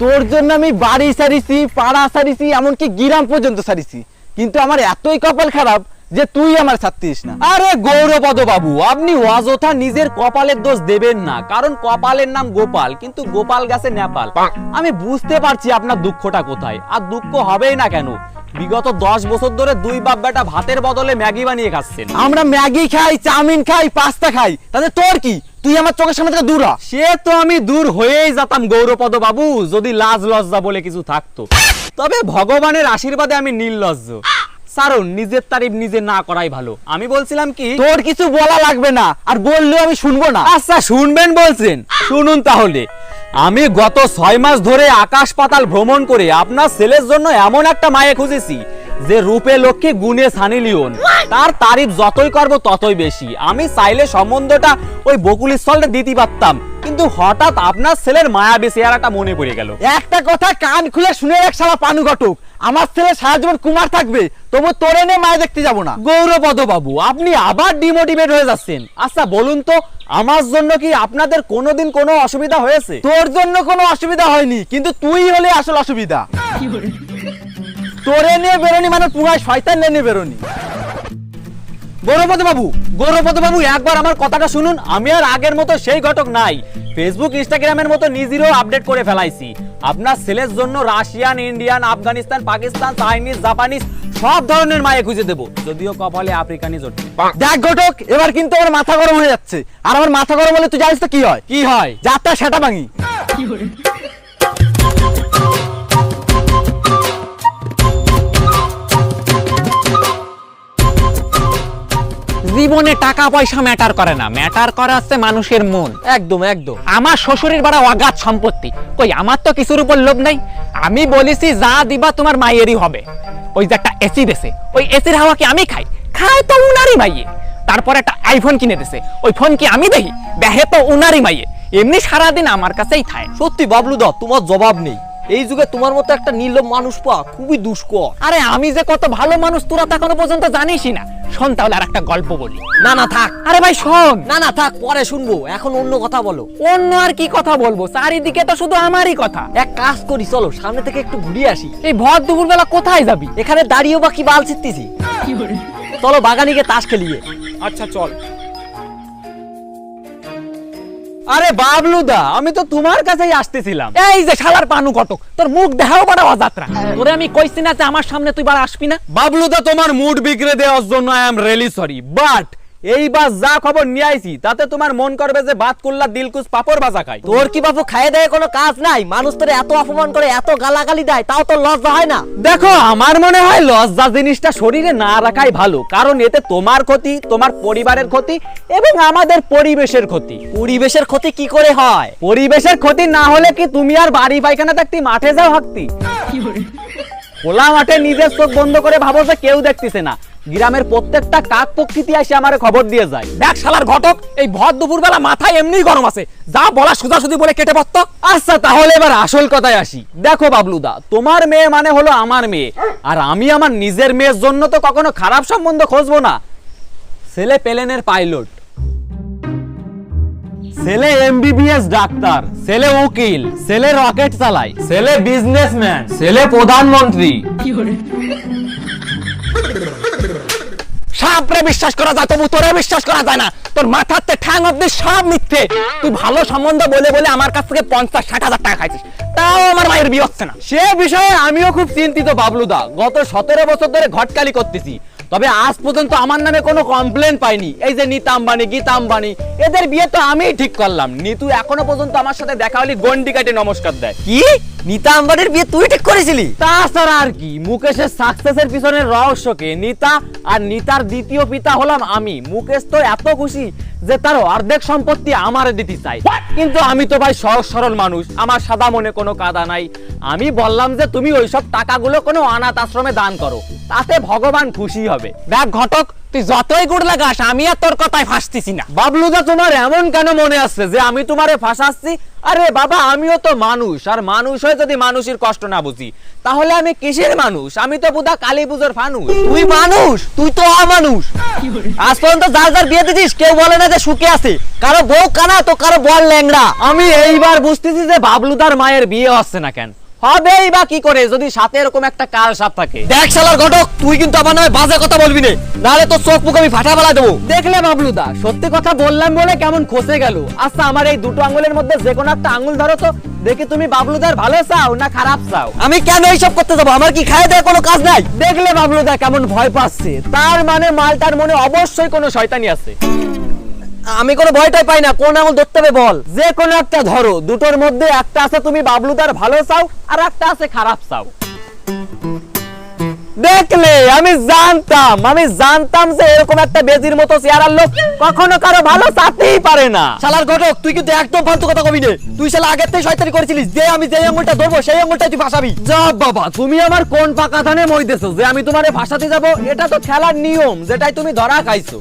তোর জন্য আমি বাড়ি সারিছি পাড়া সারিছি এমনকি গ্রাম পর্যন্ত সারিছি। কিন্তু আমার এতই কপাল খারাপ যে তুই আমার ছাত্রিস না। আরে গৌরপদ বাবু আপনি অযথা নিজের কপালের দোষ দেবেন না। কারণ কপালের নাম গোপাল কিন্তু গোপাল গাছে নেপাল। আমি বুঝতে পারছি আপনার দুঃখটা কোথায়। আর দুঃখ হবেই না কেন? বিগত দশ বছর ধরে দুই বাপ বেটা ভাতের বদলে ম্যাগি বানিয়ে খাচ্ছেন। আমরা ম্যাগি খাই চাউমিন খাই পাস্তা খাই। তাহলে তোর কি? তুই আমার চোখের সামনে থেকে দূর হ। সে তো আমি দূর হয়েই যেতাম গৌরপদ বাবু যদি লাজ লজ্জা বলে কিছু থাকতো। তবে ভগবানের আশীর্বাদে আমি নির্লজ্জ। সারুন নিজের তারিফ নিজে না করাই ভালো। আমি বলছিলাম কি তোর কিছু বলা লাগবে না আর বললেও আমি শুনব না। আচ্ছা শুনবেন বলছেন। শুনুন তাহলে। আমি গত ছয় মাস ধরে আকাশ পাতাল ভ্রমণ করে আপনার ছেলের জন্য এমন একটা মায়ে খুঁজেছি যে রূপে লক্ষ্মী গুণে সানি লিওন। তার তারিফ যতই করব ততই বেশি। আমি চাইলে সম্বন্ধটা ওই বকুল স্থলটা দিতে পারতাম। কিন্তু হঠাৎ আপনার ছেলের মায়াবী চেহারাটা মনে পড়ে গেল। একটা কথা কান খুলে শুনে এক সালা পানু ঘটক। আমার ছেলে সারা জীবন কুমার থাকবে তবু তোরে নিয়ে মায়ে দেখতে যাব না। গৌরপদ বাবু আপনি আবার ডিমোটিভেট হয়ে যাচ্ছেন। আচ্ছা বলুন তো আমার জন্য কি আপনাদের কোনোদিন কোনো অসুবিধা হয়েছে? তোর জন্য কোনো অসুবিধা হয়নি কিন্তু তুই হলে আসল অসুবিধা। তোরে নিয়ে বেরোনি মানে পুরাই শয়তান নিয়ে বেরোনি। গৌরপদ বাবু গৌরপদ বাবু একবার আমার কথাটা শুনুন আমি আর আগের মতো সেই ঘটক নাই। ফেসবুক ইনস্টাগ্রামের মতো নিজেরও আপডেট করে ফেলাইছি। আপনার ছেলের জন্য Russian Indian Afghanistan Pakistan Chinese Japanese সব ধরনের মায়ে খুঁজে দেবো। যদিও কপালে আফ্রিকানি জোটে। দেখ ঘটক এবার কিন্তু আমার মাথা গরম হয়ে যাচ্ছে। আর আমার মাথা গরম হলে তুই জানিস তো কি হয়? কি হয়? যাত্রা সেটা ভাঙি। জীবনে টাকা পয়সা ম্যাটার করে না। ম্যাটার করে হচ্ছে মানুষের মন। একদম একদম। আমার শ্বশুরের বাড়া অগাধ সম্পত্তি। কই আমার তো কিছুর উপর লোভ নাই। আমি বলেছি যা দিবা তোমার মায়েরই হবে। ওই যে একটা এসি দেছে ওই এসির হাওয়া কি আমি খাই? খাই তো উনারই মাইয়ে। তারপর একটা আইফোন কিনে দিছে। ওই ফোন কি আমি দেখি দেখে তো উনারই মাইয়ে। এমনি সারাদিন আমার কাছেই খায় সত্যি বাবলু দা তোমার জবাব নেই। এই যুগে তোমার মতো একটা নির্লভ মানুষ পাওয়া খুবই দুষ্কর। আরে আমি যে কত ভালো মানুষ তোরা তো এখনও পর্যন্ত জানিসই না। শোন তাহলে আর একটা গল্প বলি। না না থাক। আরে ভাই শোন। না না থাক পরে শুনব। এখন অন্য কথা বলো। অন্য আর কি কথা বলব? চারিদিকে তো শুধু আমারই কথা। এক কাজ করি চলো সামনে থেকে একটু ঘুরিয়ে আসি। এই ভর দুপুরবেলা কোথায় যাবি? এখানে দাঁড়িয়েও বা কি বাল ছিটতেছি? চলো বাগানিকে তাস খেলিয়ে। আচ্ছা চল। আরে বাবলুদা আমি তো তোমার কাছেই আসতেছিলাম। এই যে শালার পানু কটক তোর মুখ দেখাও বড় অযাত্রা তোরে আমি কইছি না যে আমার সামনে তুই বার আসবি না। বাবলুদা তোমার মুড বিগড়ে দেওয়ার জন্য I am really sorry but এইবার যা খবর নিয়ে আইছি তাতে তোমার মন করবে যে বাত করলা দিলকুস পাপড় ভাজা খাই। তোর কি বাবু খাইয়ে দেয় কোনো কাজ নাই? মানুষ তোর এত অপমান করে এত গালাগালি দেয় তাও তোর লজ্জা হয় না? দেখো আমার মনে হয় লজ্জা জিনিসটা শরীরে না রাখাই ভালো কারণ এতে তোমার ক্ষতি তোমার পরিবারের ক্ষতি এবং আমাদের পরিবেশের ক্ষতি। পরিবেশের ক্ষতি কি করে হয়? পরিবেশের ক্ষতি না হলে কি তুমি আর বাড়ি পায়খানা থাকতি মাঠে যাও হাঁকতি? খোলা মাঠে নিজের চোখ বন্ধ করে ভাবো যে কেউ দেখতেছে না। গ্রামের প্রত্যেকটা কাক প্রকৃতি আসে আমার খবর দিয়ে যায়। দেখ শালার ঘটক, এই ভর দুপুরবেলা মাথায় এমনি গরম আছে। যা বলা সোজাসুজি বলে কেটে পড়ত। আচ্ছা তাহলে এবার আসল কথায় আসি। দেখো বাবলুদা, তোমার মেয়ে মানে হলো আমার মেয়ে। আর আমি আমার নিজের মেয়ের জন্য তো কখনো খারাপ সম্বন্ধ খুঁজবো না। ছেলে পেলেনের পাইলট। ছেলে এমবিবিএস ডাক্তার। ছেলে উকিল। ছেলে রকেট চালায়। ছেলে বিজনেসম্যান ছেলে প্রধানমন্ত্রী। সাপরে বিশ্বাস করা যায়, তবু তোরে বিশ্বাস করা যায় না। তোর মাথাতে ঠ্যাং অব্দি সব মিথ্যে। তুই ভালো সম্বন্ধ বলে বলে আমার কাছ থেকে পঞ্চাশ, ষাট হাজার টাকা খাইছিস। তাও আমার মায়ের বিয়ে হচ্ছে না। সে বিষয়ে আমিও খুব চিন্তিত, বাবলুদা। গত সতেরো বছর ধরে ঘটকালি করতেছি। তবে আজ পর্যন্ত আমার নামে কোনো কমপ্লেন পাইনি। এই যে নিতা আম্বানি গীতা আম্বানি এদের বিয়ে তো আমিই ঠিক করলাম। নিতু এখনও পর্যন্ত আমার সাথে দেখা হলে গন্ডি কাটে নমস্কার দেয়। কি? নিতা আম্বানির বিয়ে তুই ঠিক করেছিলি? তাছাড়া আর কি মুকেশের সাকসেসের পিছনের রহস্যকে নিতা আর নিতার দ্বিতীয় পিতা হলাম আমি। মুকেশ তো এত খুশি যে তার অর্ধেক সম্পত্তি আমার দিতে চাই কিন্তু আমি তো ভাই সহজ সরল মানুষ আমার সাদা মনে কোনো কাদা নাই। আমি বললাম যে তুমি ওইসব টাকাগুলো কোনো অনাথ আশ্রমে দান করো তাতে ভগবান খুশি হবে। দেখ ঘটক তুই যতই গুড় লাগাস আমি আর তোর কথায় ফাঁসতেছি না। বাবলুদা তোমার এমন কেন মনে আসছে যে আমি তোমারে ফাঁসাচ্ছি? আরে বাবা আমিও তো মানুষ আর মানুষ হয়ে যদি মানুষের কষ্ট না বুঝি তাহলে আমি কিসের মানুষ? আমি তো বুধা কালী পুজোর ফানুষ। তুই মানুষ তুই তো অমানুষ। আজ পর্যন্ত যার যার বিয়ে দিছিস কেউ বলে না যে সুখে আছে। কারও বউ কানা তো কারও বল ল্যাংড়া। আমি এইবার বুঝতেছি যে বাবলুদার মায়ের বিয়ে হচ্ছে না কেন। হবেই বা কি করে? যদি সাথে এরকম একটা কাল সাপ থাকে। দেখ শালার ঘটক তুই কিন্তু আমার নামে বাজে কথা বলবি না। নাহলে তোর চোখ মুখ আমি ফাটা ফেলা দেবো। দেখলে বাবলুদা সত্যি কথা বললাম বলে কেমন খসে গেল। আচ্ছা আমার এই দুটো আঙ্গুলের মধ্যে যে কোনো একটা আঙ্গুল ধরো তো দেখি তুমি বাবলুদার ভালো চাও না খারাপ চাও? আমি কেন এইসব করতে যাব? আমার কি খায় দেয় কোনো কাজ নাই? দেখলে বাবলুদা কেমন ভয় পাচ্ছে। তার মানে মালটার মনে অবশ্যই কোনো শয়তানি আছে। আমি কোনো ভয়টাই পাই না, কোন আঙুল ধরতে হবে বল। যে কোনো একটা ধরো, দুটোর মধ্যে একটা আছে তুমি বাবলুদার ভালো চাও, আর একটা আছে খারাপ চাও। দেখলে আমি জানতাম আমি জানতাম যে এরকম একটা বেজির মতো চেহারার লোক কখনো কারও ভালো চাতেই পারে না। শালার ঘটক তুই কিন্তু একদম ফালতু কথা কবি নে। তুই শালা আগের থেকে শয়তানি করেছিলিস যে আমি যে আঙুলটা ধরবো সেই আঙুলটা তুই ফাঁসাবি। যা বাবা তুমি আমার কোন পাকা ধানে মই দেছো? যে আমি তোমারে ভাষাতে যাব এটা তো খেলার নিয়ম যেটাই তুমি ধরা খাইছো।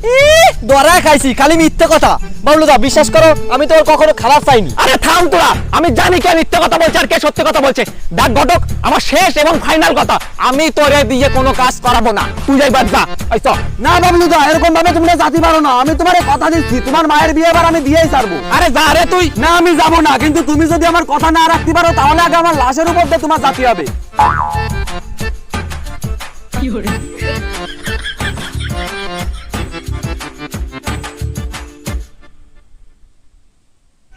দরা খাইছি খালি মিথ্যে কথা। বাবলুদা বিশ্বাস করো আমি তোর কখনো খারাপ চাইনি আরে থাম তোরা আমি জানি কে মিথ্যে কথা বলছে আর কে সত্যি কথা বলছে। ডাক ঘটক আমার শেষ এবং ফাইনাল কথা। আমি তোরে দিয়ে কোনো কাজ করাবো না। তুই যাই বাদ যা। এই চল। না বাবলুদা এরকম ভাবে তুমি জাতি পারো না। আমি তোমার কথা দিচ্ছি তোমার মায়ের বিয়ে এবার আমি দিয়েই ছাড়বো। আরে যা রে তুই। না আমি যাব না কিন্তু তুমি যদি আমার কথা না রাখতে পারো তাহলে আগে আমার লাশের উপর দিয়ে তোমার জাতি হবে।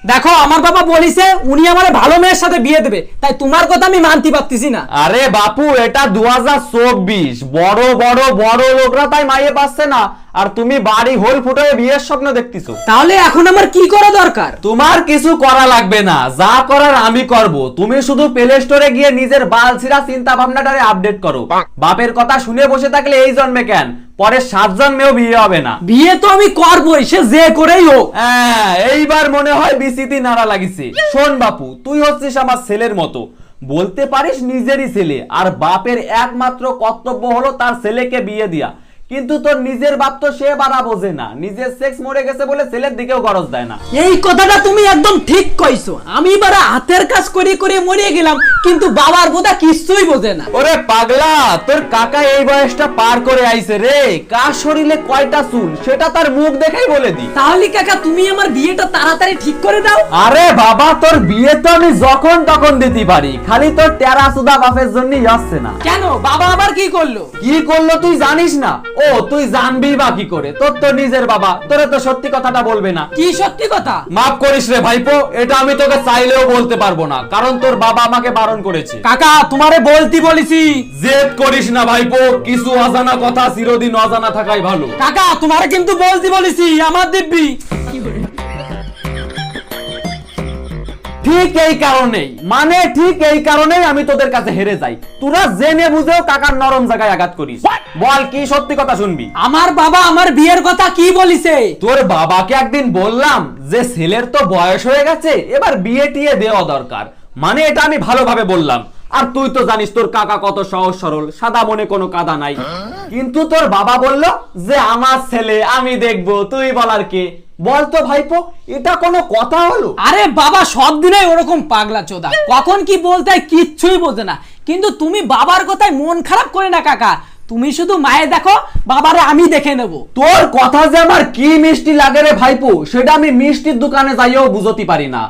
দেখো, আমার বাবা বলিছে, উনি আমার ভালো মেয়ের সাথে বিয়ে দেবে। তাই তোমার কথা আমি মানতে পারতেছি না। আরে বাপু, এটা দু হাজার চব্বিশ। বড় বড় বড় লোকরা তাই মাইয়ে পাচ্ছে না। আর তুমি বাড়ি হোল ফুটে বিয়ের স্বপ্ন দেখতেছো। তাহলে এখন আমার কি করা দরকার? তোমার কিছু করা লাগবে না। যা করার আমি করব। তুমি শুধু প্লে স্টোরে গিয়ে নিজের বালছিরা চিন্তা ভাবনাটারে আপডেট করো। বাপের কথা শুনে বসে থাকলে এই জন্মে কেন? পরে সাত জন্মেও বিয়ে হবে না। বিয়ে তো আমি করবই সে যে করেই হোক। হ্যাঁ এইবার মনে হয় বিসিতি নাড়া লাগিছে। শোন বাপু তুই হচ্ছিস আমার ছেলের মতো। বলতে পারিস নিজেরই ছেলে আর বাপের একমাত্র কর্তব্য হলো তার ছেলেকে বিয়ে দিয়া। কিন্তু তোর নিজের বাপ তো সে বাড়া বোঝে না। নিজের সেক্স মরে গেছে বলে ছেলের দিকেও গরজ দেয় না। এই কথাটা তুমি একদম ঠিক কইছো। আমি বারা হাতের কাজ করে করে মরিয়ে গেলাম কিন্তু বাবার বোধা কিছুই বোঝে না। ওরে পাগলা তোর কাকা এই বয়সটা পার করে আইছে রে। কার শরীরে কয়টা চুল সেটা তার মুখ দেখেই বলে দি। তাহলে কাকা তুমি আমার বিয়েটা তাড়াতাড়ি ঠিক করে দাও। আরে বাবা তোর বিয়ে তো আমি যখন তখন দিতে পারি। খালি তোর টেরা সুদা বাপের জন্যই আসছে না। কেন? বাবা আবার কি করল? কি করল তুই জানিস না? ও তুই জানবি বা কি করে? তোর তো নিজের বাবা তোরে তো সত্যি কথাটা বলবে না। কি সত্যি কথা? মাফ করিস রে ভাইপো এটা আমি তোকে চাইলেও বলতে পারব না কারণ তোর বাবা আমাকে বারণ করেছে। কাকা তোমারে বলতি বলিছি। জেদ করিস না ভাইপো কিছু অজানা কথা চিরদিন অজানা থাকাই ভালো। কাকা তোমারে কিন্তু বলতি বলিছি আমার দিব্যি। ঠিক এই কারণেই মানে ঠিক এই কারণেই আমি তোদের কাছে হেরে যাই। তোরা জেনে বুঝেও কাকার নরম জায়গায় আঘাত করিস। বল কি সত্যি কথা শুনবি? আমার বাবা আমার বিয়ের কথা কি বলিছে? তোর বাবাকে একদিন বললাম যে ছেলের তো বয়স হয়ে গেছে এবার বিয়ে টিয়ে দেওয়া দরকার। মানে এটা আমি ভালোভাবে বললাম। আর তুই তো জানিস তোর কাকা কত সহজ সরল সাদা মনে কোনো কাদা নাই। কিন্তু তোর বাবা বলল যে আমার ছেলে আমি দেখব তুই বলার কে? বল তো ভাইপো এটা কোনো কথা হলো? আরে বাবা সব দিনই ওরকম পাগলা চোদা। কখন কি বলতে হয় কিচ্ছুই বোঝে না। কিন্তু তুমি বাবার কথায় মন খারাপ করে না কাকা। তুমি শুধু মায়ে দেখো বাবারে আমি দেখে নেব। তোর কথা যে আমার কি মিষ্টি লাগে রে ভাইপো সেটা আমি মিষ্টির দোকানে যাইও বুঝতে পারি না।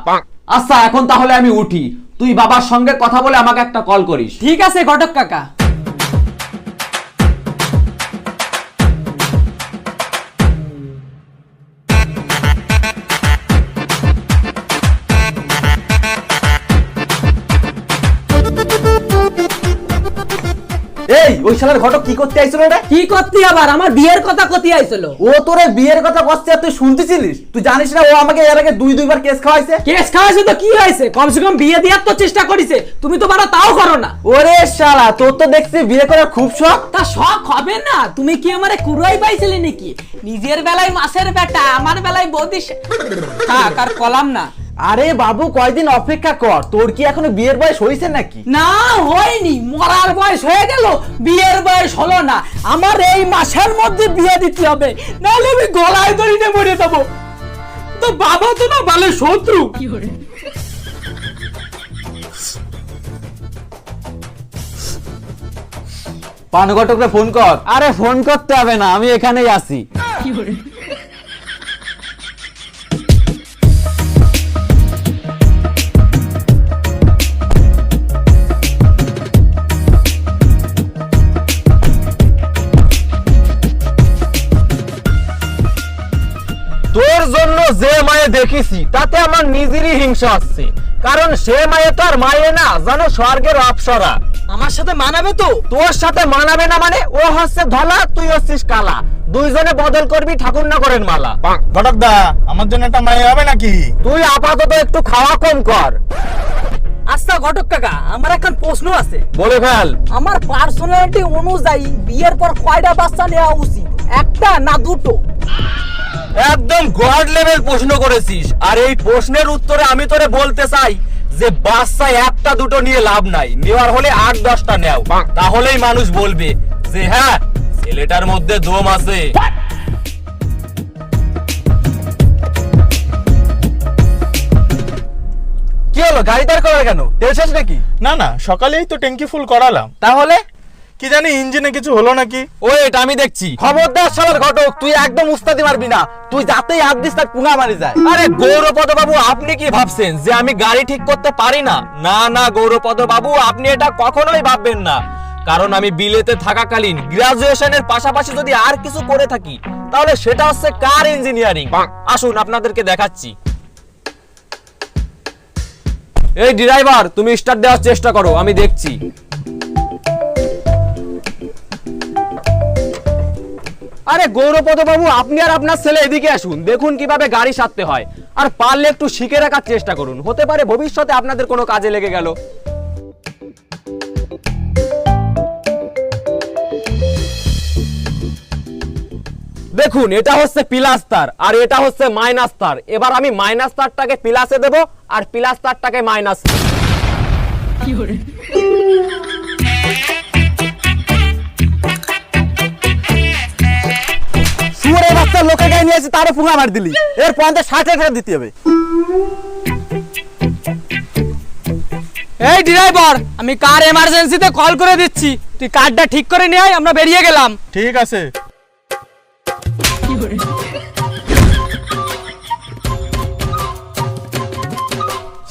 আচ্ছা এখন তাহলে আমি উঠি। তুই বাবার সঙ্গে কথা বলে আমাকে একটা কল করিস। ঠিক আছে ঘটক কাকা। ওই শালার ঘটক কি করতে আইছিল রে কি করতি আবার? আমার বিয়ের কথা কতি আইছিল। ও তোরে বিয়ের কথা আর তুই শুনতেছিলিস? তুই জানিস না ও আমাকে এর আগে দুই দুইবার কেস খাওয়াইছে? কেস খাওয়াইছে তো কি হয়েছে? কমসে কম বিয়ে দেওয়ার তো চেষ্টা করিছে। তুমি তো বারা তাও করো না। ওরে শালা তোর তো দেখছি বিয়ে করার খুব শখ। তা শখ হবে না? তুমি কি আমারে কুড়াই পাইছিলে নাকি? নিজের বেলায় মাসের বেটা আমার বেলায় বদিস থাক আর কলাম না। আরে বাবু কয়দিন অপেক্ষা কর। তোর কি এখনও বিয়ের বয়স হয়েছে নাকি? না হয়নি। মরার বয়স হয়ে গেল বিয়ের বয়স হলো না। আমার এই মাসের মধ্যে বিয়ে দিতে হবে নাহলে আমি গলায় দড়িতে মরে দেবো তো বাবা তো না ভালো শত্রু। কি পান ঘটকরে ফোন কর। আরে ফোন করতে হবে না আমি এখানেই আছি। তোর জন্য যে মায়ে দেখেছি তাতে আমার নিজেরই হিংসা আসছে। কারণ সে মায়ে তো আর মায়ে না জানো স্বর্গের অপসরা আমার সাথে মানাবে তো? তোর সাথে মানাবে না মানে ও হচ্ছে ধলা তুই হচ্ছিস কালা। দুইজনে বদল করবি ঠাকুর না করেন মালা। ঘটক দা আমার জন্য একটা মায়ে হবে নাকি? তুই আপাতত একটু খাওয়া কম কর। আচ্ছা ঘটক কাকা আমার এখন প্রশ্ন আছে। বলে ফেল। আমার পার্সোনালিটি অনুযায়ী বিয়ের পর কয়টা বাচ্চা নেওয়া উচিত? একটা না দুটো? একদম গড লেভেল প্রশ্ন করেছিস। আর এই প্রশ্নের উত্তরে আমি তোরে বলতে চাই যে বাচ্চা একটা দুটো নিয়ে লাভ নাই। নেওয়ার হলে আট দশটা নেও। তাহলেই মানুষ বলবে যে হ্যাঁ ছেলেটার মধ্যে দম আছে। কি হলো গাড়ি দাঁড় করার কেন? তেল শেষ নাকি? না না সকালেই তো ট্যাঙ্কি ফুল করালাম। তাহলে? কি জানি ইঞ্জিনে কিছু হলো নাকি? ওয়েট আমি দেখছি। খবরদার সালার ঘটক তুই একদম উস্তাদি মারবি না। তুই যাতেই হাত দিস তার পুঙা মারি যায়। আরে গৌরপদ বাবু আপনি কি ভাবছেন যে আমি গাড়ি ঠিক করতে পারি না? না না গৌরপদ বাবু আপনি এটা কখনোই ভাববেন না। কারণ আমি বিলেতে থাকাকালীন গ্রাজুয়েশনের পাশাপাশি যদি আর কিছু করে থাকি তাহলে সেটা হচ্ছে কার ইঞ্জিনিয়ারিং? আসুন আপনাদেরকে দেখাচ্ছি। এই ড্রাইভার তুমি স্টার্ট দেওয়ার চেষ্টা করো আমি দেখছি। আরে গৌরপদ বাবু আপনি আর আপনার ছেলে এদিকে আসুন, দেখুন কীভাবে গাড়ি সারতে হয়। আর পারলে একটু শিখে রাখার চেষ্টা করুন। হতে পারে ভবিষ্যতে আপনাদের কোনো কাজে লেগে গেল। দেখুন, এটা হচ্ছে প্লাস তার আর এটা হচ্ছে মাইনাস তার এবার আমি মাইনাস তারটাকে প্লাসে দেব, আর প্লাস তারটাকে মাইনাস শুয়ারে বাচ্চা লোকে গায়ে নিয়ে তারও পুঙা মার দিলি। এর পঞ্চাশ ষাট টাকা দিতে হবে। এই ড্রাইভার আমি কার এমার্জেন্সিতে কল করে দিচ্ছি? তুই কারটা ঠিক করে নিয়ে আয় আমরা বেরিয়ে গেলাম। ঠিক আছে।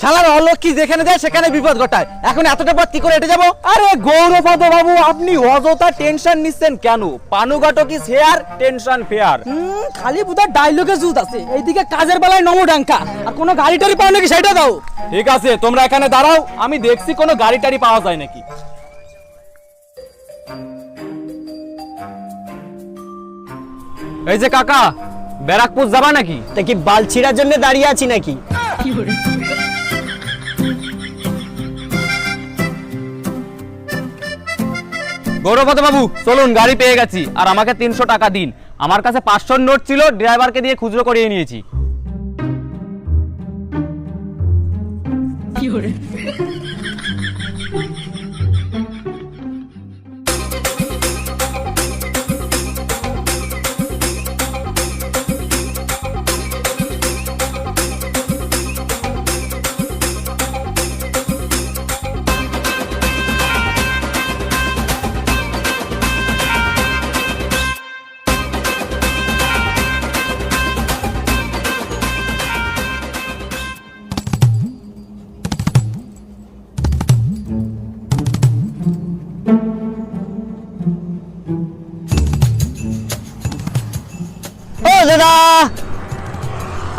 শালার অলক্ষী যেখানে যায় সেখানে বিপদ ঘটায়। এখন এতটা পথ কি করে হেঁটে যাব? আরে গৌরপদ বাবু আপনি অযথা টেনশন নিচ্ছেন কেন? পানুগাটকিস হেয়ার টেনশন ফেয়ার? হুম, খালি বুধার ডায়লগে জুত আছে। এইদিকে কাজের বেলায় নমডাঙ্কা আর কোনো গাড়ি টাড়ি পাও নাকি সেটা দাও। ঠিক আছে তোমরা এখানে দাঁড়াও আমি দেখছি কোনো গাড়ি টাড়ি পাওয়া যায় নাকি। এই যে কাকা ব্যারাকপুর যাবা নাকি? তা কি বালছিরার জন্য দাঁড়িয়ে আছি নাকি? গৌরপদ বাবু চলুন, গাড়ি পেয়ে গেছি। আর আমাকে তিনশো টাকা দিন। আমার কাছে পাঁচশোর নোট ছিল, ড্রাইভারকে দিয়ে খুচরো করিয়ে নিয়েছি।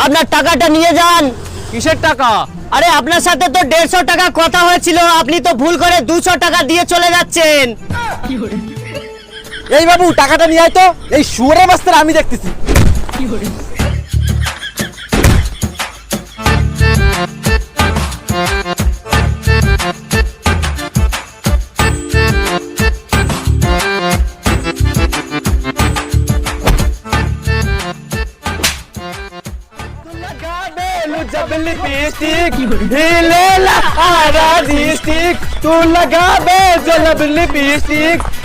আপনার টাকাটা নিয়ে যান। কিসের টাকা? আরে আপনার সাথে তো দেড়শো টাকা কথা হয়েছিল আপনি তো ভুল করে দুশো টাকা দিয়ে চলে যাচ্ছেন। এই বাবু টাকাটা নিয়ে আয় তো। এই শুয়ারে বাস্তার আমি দেখতেছি। पहलू जबल लिपस्टिक हिले लहरा डिस्टिक तू लगा बे जलब लिपस्टिक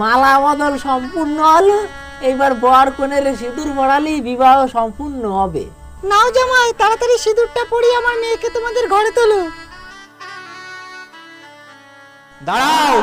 মালা বদল সম্পূর্ণ হলো এইবার বর কোনেলে সিঁদুর পড়ালেই বিবাহ সম্পূর্ণ হবে। নাও জামাই তাড়াতাড়ি সিঁদুরটা পরি আমার মেয়েকে তোমাদের ঘরে তোলো। দাঁড়াও।